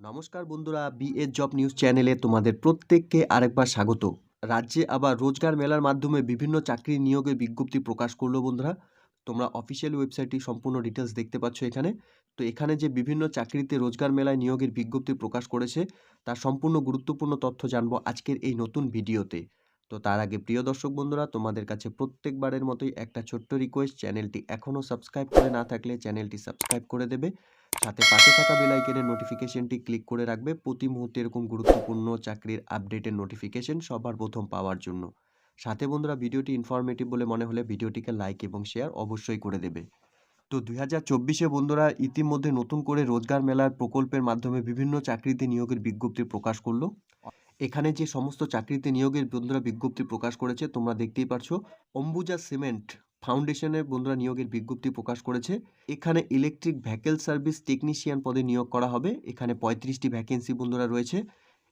নমস্কার বন্ধুরা BA job news চ্যানেলে তোমাদের প্রত্যেককে আরেকবার স্বাগত। রাজ্যে আবার রোজগার মেলার মাধ্যমে বিভিন্ন চাকরি নিয়োগের বিজ্ঞপ্তি প্রকাশ করল বন্ধুরা। তোমরা অফিসিয়াল ওয়েবসাইটটি সম্পূর্ণ ডিটেলস দেখতে পাচ্ছ এখানে। তো এখানে যে বিভিন্ন চাকরিতে রোজগার মেলায় নিয়োগের বিজ্ঞপ্তি প্রকাশ করেছে, তার সম্পূর্ণ গুরুত্বপূর্ণ তথ্য জানব আজকের এই নতুন ভিডিওতে। তো তার আগে প্রিয় দর্শক বন্ধুরা, তোমাদের কাছে প্রত্যেকবারের মতোই একটা ছোট্ট রিকোয়েস্ট চ্যানেলটি এখনও সাবস্ক্রাইব করে না থাকলে চ্যানেলটি সাবস্ক্রাইব করে দেবে। সাথে পাশে থাকা বেল আইকনের নোটিফিকেশনটি ক্লিক করে রাখবে। প্রতি মুহূর্তে এরকম গুরুত্বপূর্ণ চাকরির আপডেটের নোটিফিকেশন সবার প্রথম পাওয়ার জন্য। সাথে বন্ধুরা, ভিডিওটি ইনফরমেটিভ বলে মনে হলে ভিডিওটিকে লাইক এবং শেয়ার অবশ্যই করে দেবে। তো দুই হাজার চব্বিশে বন্ধুরা, ইতিমধ্যে নতুন করে রোজগার মেলার প্রকল্পের মাধ্যমে বিভিন্ন চাকরিতে নিয়োগের বিজ্ঞপ্তি প্রকাশ করল। এখানে যে সমস্ত চাকরিতে নিয়োগের বন্ধুরা বিজ্ঞপ্তি প্রকাশ করেছে, তোমরা দেখতেই পারছ। অম্বুজা সিমেন্ট ফাউন্ডেশনের বন্ধুরা নিয়োগের বিজ্ঞপ্তি প্রকাশ করেছে। এখানে ইলেকট্রিক ভ্যাকেল সার্ভিস টেকনিশিয়ান পদে নিয়োগ করা হবে। এখানে পঁয়ত্রিশটি ভ্যাকেন্সি বন্ধুরা রয়েছে।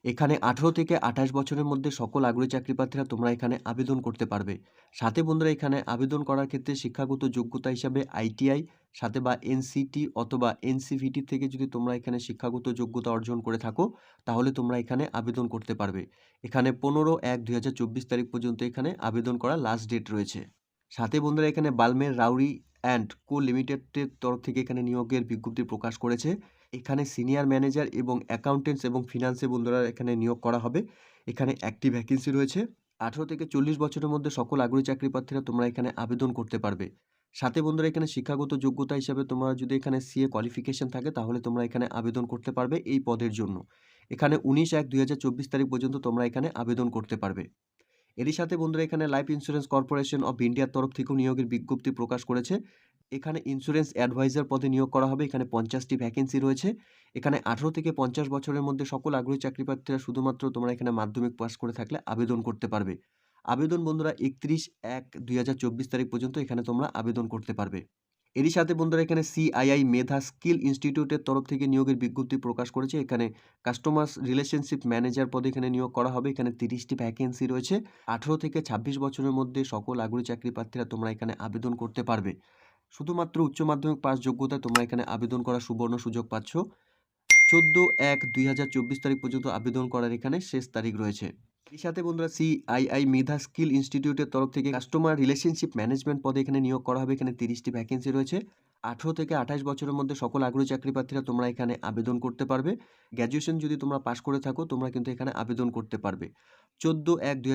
এখানে আঠেরো থেকে আঠাশ বছরের মধ্যে সকল আগ্রহী চাকরি প্রার্থীরা তোমরা এখানে আবেদন করতে পারবে। সাথে বন্ধুরা, এখানে আবেদন করার ক্ষেত্রে শিক্ষাগত যোগ্যতা হিসাবে আইটিআই, সাথে বা এনসিটি অথবা এনসিভিটি থেকে যদি তোমরা এখানে শিক্ষাগত যোগ্যতা অর্জন করে থাকো, তাহলে তোমরা এখানে আবেদন করতে পারবে। এখানে পনেরো এক দুই তারিখ পর্যন্ত এখানে আবেদন করার লাস্ট ডেট রয়েছে। সাথে বন্ধুরা, এখানে বালমের রাউরি অ্যান্ড কো লিমিটেডের তরফ থেকে এখানে নিয়োগের বিজ্ঞপ্তি প্রকাশ করেছে। এখানে সিনিয়র ম্যানেজার এবং অ্যাকাউন্টেন্টস এবং ফিনান্সে বন্ধুরা এখানে নিয়োগ করা হবে। এখানে একটি ভ্যাকেন্সি রয়েছে। আঠেরো থেকে চল্লিশ বছরের মধ্যে সকল আগ্রহী চাকরি প্রার্থীরা তোমরা এখানে আবেদন করতে পারবে। সাথে বন্ধুরা এখানে শিক্ষাগত যোগ্যতা হিসাবে তোমরা যদি এখানে সিএ কোয়ালিফিকেশন থাকে, তাহলে তোমরা এখানে আবেদন করতে পারবে এই পদের জন্য। এখানে উনিশ এক দুই তারিখ পর্যন্ত তোমরা এখানে আবেদন করতে পারবে। এরই সাথে বন্ধুরা এখানে লাইফ ইন্স্যুরেন্স কর্পোরেশন অফ ইন্ডিয়ার তরফ থেকেও নিয়োগের বিজ্ঞপ্তি প্রকাশ করেছে। এখানে ইন্স্যুরেন্স অ্যাডভাইজার পদে নিয়োগ করা হবে। এখানে পঞ্চাশটি ভ্যাকেন্সি রয়েছে। এখানে আঠেরো থেকে পঞ্চাশ বছরের মধ্যে সকল আগ্রহী চাকরিপ্রার্থীরা শুধুমাত্র তোমরা এখানে মাধ্যমিক পাস করে থাকলে আবেদন করতে পারবে। আবেদন বন্ধুরা একত্রিশ এক দুই তারিখ পর্যন্ত এখানে তোমরা আবেদন করতে পারবে। এরই সাথে বন্ধুরা এখানে সিআইআই মেধা স্কিল ইনস্টিটিউটের তরফ থেকে নিয়োগের বিজ্ঞপ্তি প্রকাশ করেছে। এখানে কাস্টমার রিলেশনশিপ ম্যানেজার পদে এখানে নিয়োগ করা হবে। এখানে তিরিশটি ভ্যাকেন্সি রয়েছে। আঠেরো থেকে ছাব্বিশ বছরের মধ্যে সকল আগ্রহী চাকরি প্রার্থীরা তোমরা এখানে আবেদন করতে পারবে। শুধুমাত্র উচ্চ মাধ্যমিক পাস যোগ্যতায় তোমরা এখানে আবেদন করার সুবর্ণ সুযোগ পাচ্ছ। চোদ্দ এক দুই তারিখ পর্যন্ত আবেদন করার এখানে শেষ তারিখ রয়েছে। এই সাথে বন্ধুরা সিআইআই মেধা স্কিল ইনস্টিটিউটের তরফ থেকে কাস্টমার রিলেশনশিপ ম্যানেজমেন্ট পদে এখানে নিয়োগ করা হবে। এখানে তিরিশটি ভ্যাকেন্সি রয়েছে। আঠেরো থেকে আঠাশ বছরের মধ্যে সকল আগ্রহী চাকরি প্রার্থীরা তোমরা এখানে আবেদন করতে পারবে। গ্র্যাজুয়েশন যদি তোমরা পাশ করে থাকো, তোমরা কিন্তু এখানে আবেদন করতে পারবে। চোদ্দ এক দুই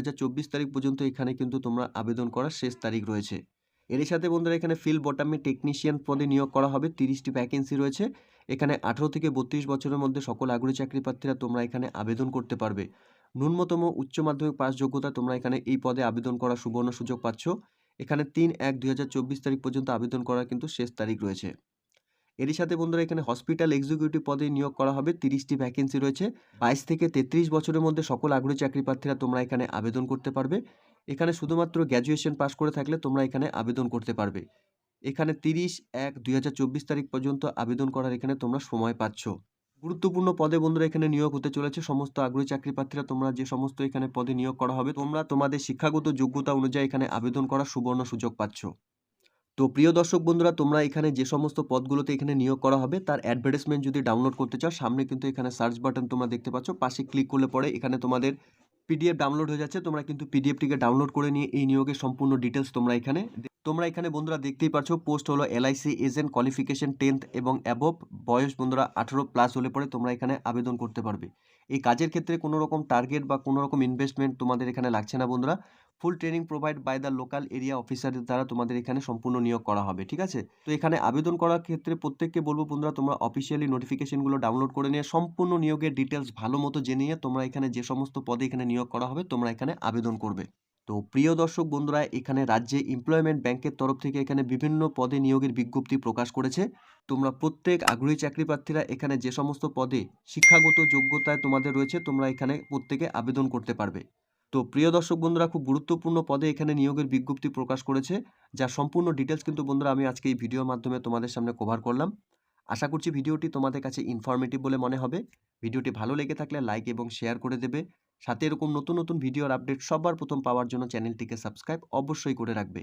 তারিখ পর্যন্ত এখানে কিন্তু তোমরা আবেদন করার শেষ তারিখ রয়েছে। এরই সাথে বন্ধুরা এখানে ফিল্ড বটামি টেকনিশিয়ান পদে নিয়োগ করা হবে। তিরিশটি ভ্যাকেন্সি রয়েছে। এখানে আঠেরো থেকে বত্রিশ বছরের মধ্যে সকল আগ্রহী চাকরি প্রার্থীরা তোমরা এখানে আবেদন করতে পারবে। ন্যূনতম উচ্চ মাধ্যমিক পাস যোগ্যতা তোমরা এখানে এই পদে আবেদন করার সুবর্ণ সুযোগ পাচ্ছ। এখানে তিন এক দুই তারিখ পর্যন্ত আবেদন করার কিন্তু শেষ তারিখ রয়েছে। এরই সাথে বন্ধুরা এখানে হসপিটাল এক্সিকিউটিভ পদে নিয়োগ করা হবে। তিরিশটি ভ্যাকেন্সি রয়েছে। বাইশ থেকে তেত্রিশ বছরের মধ্যে সকল আগ্রহী চাকরি প্রার্থীরা তোমরা এখানে আবেদন করতে পারবে। এখানে শুধুমাত্র গ্র্যাজুয়েশন পাস করে থাকলে তোমরা এখানে আবেদন করতে পারবে। এখানে তিরিশ এক দুই তারিখ পর্যন্ত আবেদন করার এখানে তোমরা সময় পাচ্ছ। গুরুত্বপূর্ণ পদে বন্ধুরা এখানে নিয়োগ হতে চলেছে। সমস্ত আগ্রহী চাকরি প্রার্থীরা তোমরা যে সমস্ত এখানে পদে নিয়োগ করা হবে, তোমরা তোমাদের শিক্ষাগত যোগ্যতা অনুযায়ী এখানে আবেদন করার সুবর্ণ সুযোগ পাচ্ছ। তো প্রিয় দর্শক বন্ধুরা, তোমরা এখানে যে সমস্ত পদগুলোতে এখানে নিয়োগ করা হবে, তার অ্যাডভার্টাইজমেন্ট যদি ডাউনলোড করতে চাও, সামনে কিন্তু এখানে সার্চ বাটন তোমরা দেখতে পাচ্ছ। পাশে ক্লিক করলে পরে এখানে তোমাদের পিডিএফ ডাউনলোড হয়ে যাচ্ছে। তোমরা কিন্তু পিডিএফটিকে ডাউনলোড করে নিয়ে এই নিয়োগের সম্পূর্ণ ডিটেলস তোমরা এখানে তোমরা এখানে বন্ধুরা দেখতেই পাচ্ছ পোস্ট হলো এলআইসি এজেন্ট কোয়ালিফিকেশন টেন্থ এবং অ্যাবভ বয়স বন্ধুরা আঠেরো প্লাস হলে পরে তোমরা এখানে আবেদন করতে পারবে। এই কাজের ক্ষেত্রে কোনো রকম টার্গেট বা কোনো রকম ইনভেস্টমেন্ট তোমাদের এখানে লাগছে না বন্ধুরা। Full training provide by the local area অফিসারের দ্বারা তোমাদের এখানে সম্পূর্ণ নিয়োগ করা হবে, ঠিক আছে? তো এখানে আবেদন করার ক্ষেত্রে প্রত্যেককে বলব বন্ধুরা, তোমরা অফিসিয়ালি নোটিফিকেশনগুলো ডাউনলোড করে নিয়ে সম্পূর্ণ নিয়োগের ডিটেলস ভালো মতো জেনে নিয়ে তোমরা এখানে যে সমস্ত পদে এখানে নিয়োগ করা হবে তোমরা এখানে আবেদন করবে। তো প্রিয় দর্শক বন্ধুরা, এখানে রাজ্যে এমপ্লয়মেন্ট ব্যাংকের তরফ থেকে এখানে বিভিন্ন পদে নিয়োগের বিজ্ঞপ্তি প্রকাশ করেছে। তোমরা প্রত্যেক আগ্রহী চাকরি প্রার্থীরা এখানে যে সমস্ত পদে শিক্ষাগত যোগ্যতায় তোমাদের রয়েছে, তোমরা এখানে প্রত্যেকে আবেদন করতে পারবে। তো প্রিয় দর্শক বন্ধুরা, খুব গুরুত্বপূর্ণ পদে এখানে নিয়োগের বিজ্ঞপ্তি প্রকাশ করেছে, যার সম্পূর্ণ ডিটেলস কিন্তু বন্ধুরা আমি আজকে এই ভিডিওর মাধ্যমে তোমাদের সামনে কভার করলাম। আশা করছি ভিডিওটি তোমাদের কাছে ইনফরমেটিভ বলে মনে হবে। ভিডিওটি ভালো লেগে থাকলে লাইক এবং শেয়ার করে দেবে। সাথে এরকম নতুন নতুন ভিডিওর আপডেট সবার প্রথম পাওয়ার জন্য চ্যানেলটিকে সাবস্ক্রাইব অবশ্যই করে রাখবে।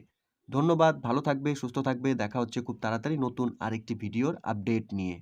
ধন্যবাদ, ভালো থাকবে, সুস্থ থাকবে, দেখা হচ্ছে খুব তাড়াতাড়ি নতুন আরেকটি ভিডিওর আপডেট নিয়ে।